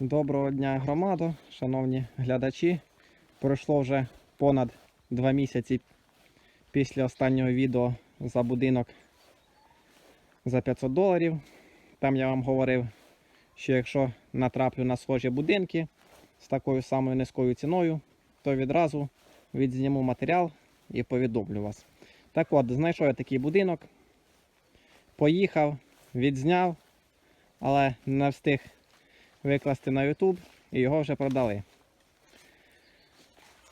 Доброго дня, громадо, шановні глядачі. Пройшло вже понад два місяці після останнього відео за будинок за 500 доларів. Там я вам говорив, що якщо натраплю на схожі будинки з такою самою низькою ціною, то відразу відзніму матеріал і повідомлю вас. Так от, знайшов я такий будинок, поїхав, відзняв, але не встиг викласти на YouTube і його вже продали.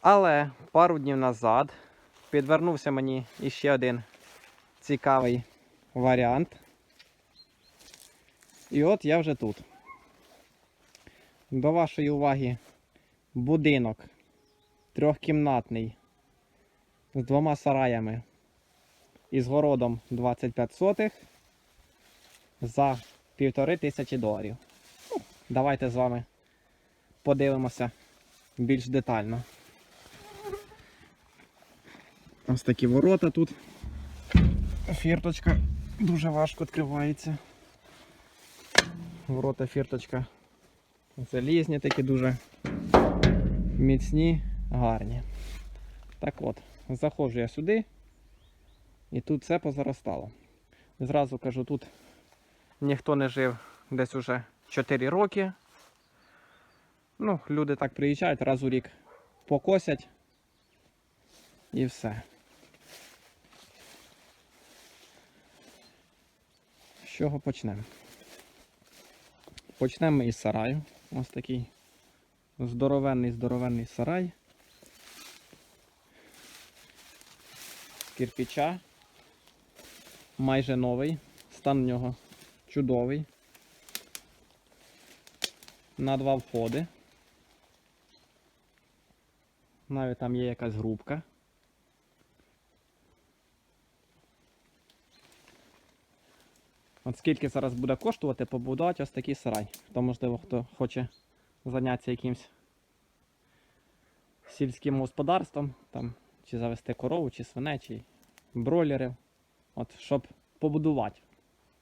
Але пару днів назад підвернувся мені іще один цікавий варіант. І от я вже тут. До вашої уваги будинок трьохкімнатний з двома сараями і з городом 25 сотих за півтори тисячі доларів. Давайте з вами подивимося більш детально. Ось такі ворота тут. Фірточка дуже важко відкривається. Ворота фірточка залізні, такі дуже міцні, гарні. Так от, заходжу я сюди і тут все позаростало. Зразу кажу, тут ніхто не жив десь уже 4 роки. Ну, люди так приїжджають раз у рік покосять і все. З чого почнемо? Почнемо із сараю. Ось такий здоровенний здоровенний сарай. З кирпича. Майже новий. Стан в нього чудовий на два входи. Навіть там є якась грубка. От скільки зараз буде коштувати побудувати ось такий сарай. Хто, можливо, хто хоче зайнятися якимось сільським господарством, там, чи завести корову, чи свине, чи бройлерів. От, щоб побудувати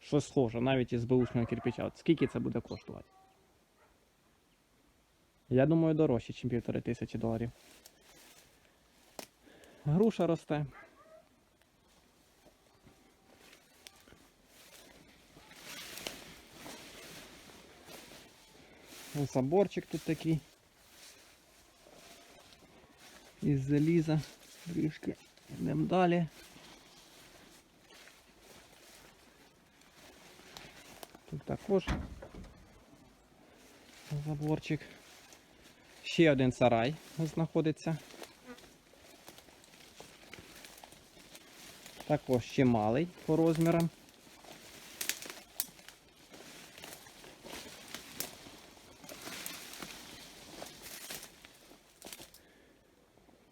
щось схоже, навіть із беушного кирпича. От скільки це буде коштувати? Я думаю, дорожче, ніж півтори тисячі доларів. Груша росте. Заборчик тут такий. Із заліза. Трішки йдемо далі. Тут також заборчик. Ще один сарай знаходиться. Також ще малий по розмірам.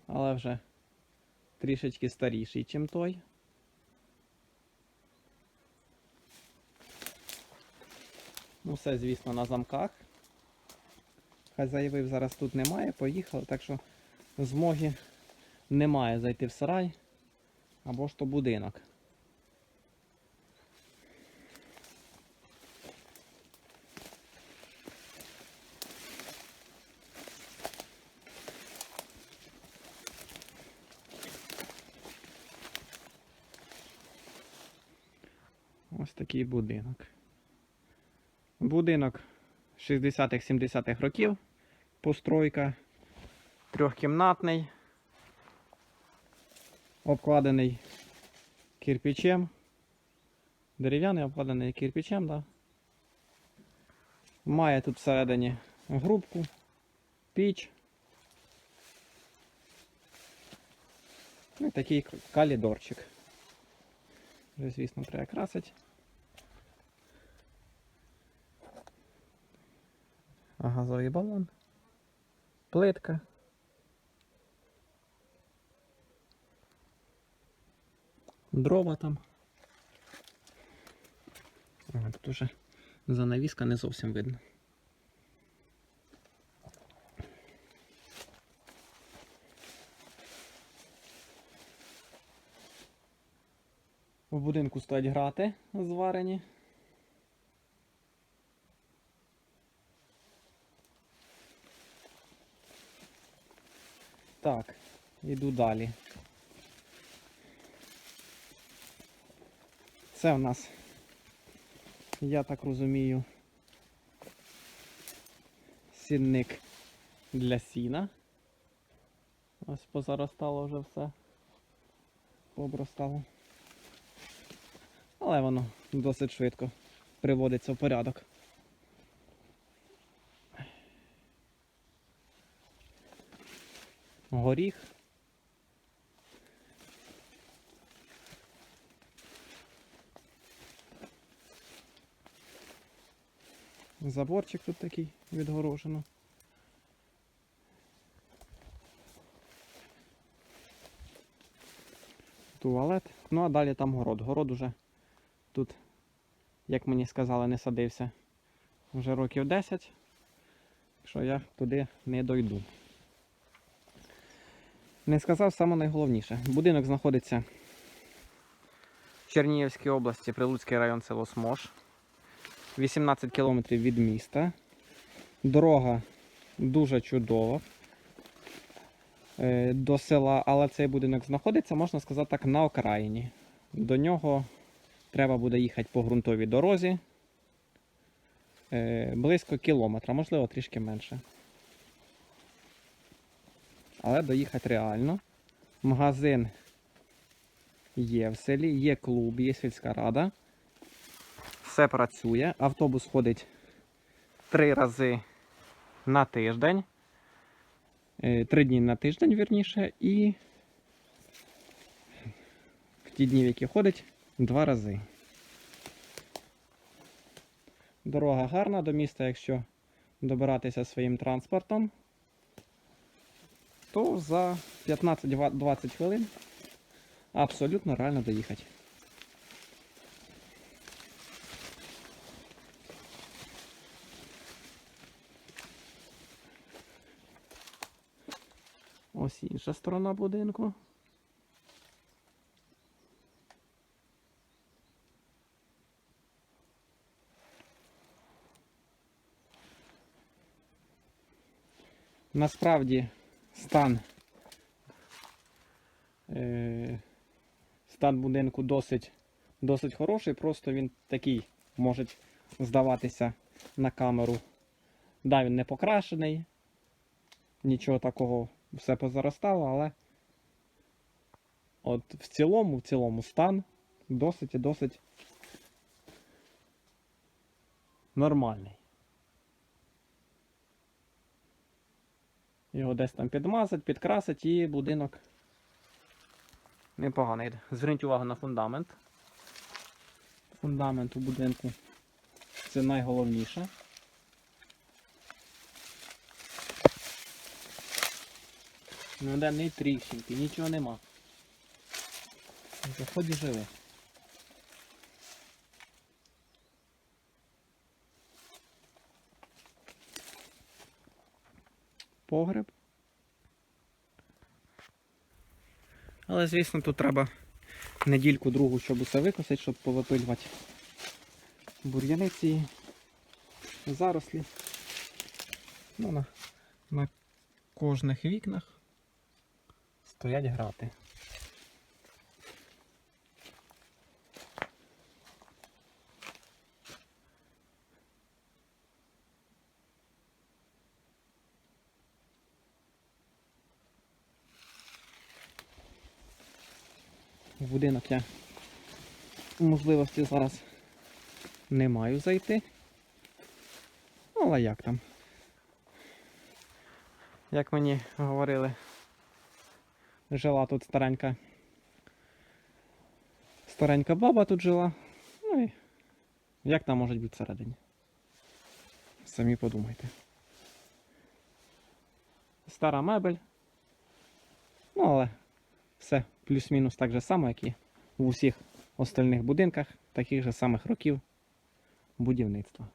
Але вже трішечки старіший, ніж той. Ну, все, звісно, на замках. Хазяївів зараз тут немає, поїхали, так що змоги немає зайти в сарай або ж то будинок. Ось такий будинок. Будинок 60-70-х років. Постройка. Трьохкімнатний. Обкладений кирпичем. Дерев'яний обкладений кирпичем, да. Має тут всередині грубку, піч. Ну і такий калідорчик. Вже, звісно, треба красити. Газовий балон. Плитка. Дрова там. Ага, тут уже занавіска не зовсім видно. В будинку стоять грати зварені. Так, іду далі. Це у нас, я так розумію, сінник для сіна. Ось позаростало вже все. Пообростало. Але воно досить швидко приводиться в порядок. Горіх. Заборчик тут такий відгорожено. Туалет. Ну а далі там город. Город уже тут, як мені сказали, не садився вже років 10, що я туди не дойду. Не сказав саме найголовніше. Будинок знаходиться в Чернігівській області, Прилуцький район, село Смош. 18 кілометрів від міста. Дорога дуже чудова е, до села, але цей будинок знаходиться, можна сказати так, на окраїні. До нього треба буде їхати по ґрунтовій дорозі е, близько кілометра, можливо, трішки менше. Але доїхати реально. Магазин є в селі, є клуб, є сільська рада. Все працює. Автобус ходить три рази на тиждень. Е, Три дні на тиждень, вірніше, і в ті дні, в які ходить, два рази. Дорога гарна до міста, якщо добиратися своїм транспортом, то за 15-20 хвилин абсолютно реально доїхати. Ось інша сторона будинку. Насправді стан, е, стан будинку досить, досить хороший, просто він такий може здаватися на камеру. Да, він не покрашений, нічого такого все позаростало, але от в цілому, в цілому стан досить і досить нормальний. Його десь там підмазать, підкрасить і будинок непоганий. Зверніть увагу на фундамент. Фундамент у будинку це найголовніше. Не тріщинки, нічого нема. Заходь і Погреб. Але, звісно, тут треба недільку другу, щоб усе викосити, щоб повипилювати бур'яниці, зарослі. Ну, на, на кожних вікнах стоять грати. В будинок я можливості зараз не маю зайти. Але як там? Як мені говорили, жила тут старенька. Старенька баба тут жила. Ну і як там може бути всередині? Самі подумайте. Стара мебель. Ну, але все плюс-мінус так же само, як і в усіх остальних будинках, таких же самих років будівництва.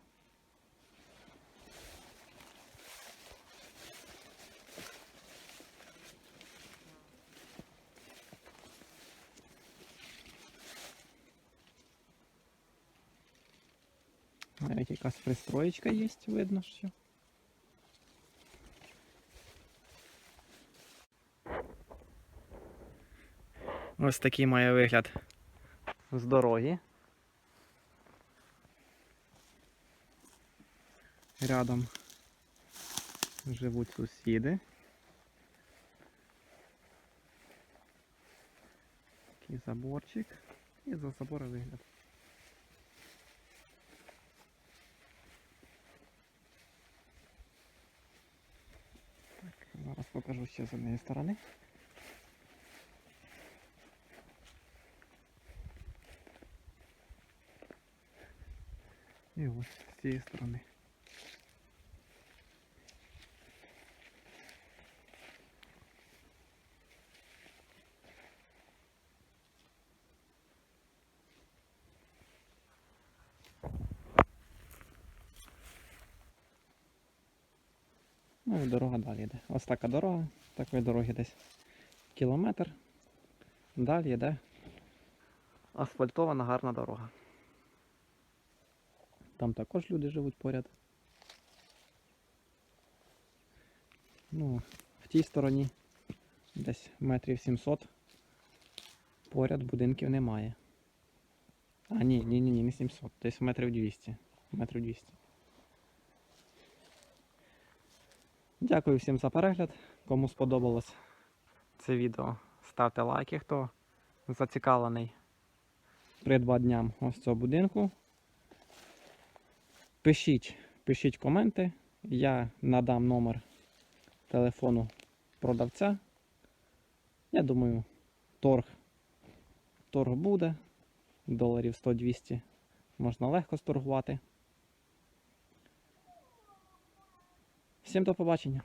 Навіть якась пристроєчка є, видно, що. Ось такий має вигляд з дороги. Рядом живуть сусіди. Такий заборчик. І за забором вигляд. Так, зараз покажу ще з однієї сторони. І ось з цієї сторони. Ну і дорога далі йде. Ось така дорога, такої дороги десь кілометр. Далі йде асфальтована гарна дорога. Там також люди живуть поряд. Ну, в тій стороні десь метрів 700 поряд будинків немає. А, ні, ні, ні, ні, не 700, десь метрів 200. Метрів 200. Дякую всім за перегляд. Кому сподобалось це відео, ставте лайки, хто зацікавлений придбанням ось цього будинку. Пишіть, пишіть коменти. Я надам номер телефону продавця. Я думаю, торг, торг буде. Доларів 100-200 можна легко сторгувати. Всім до побачення.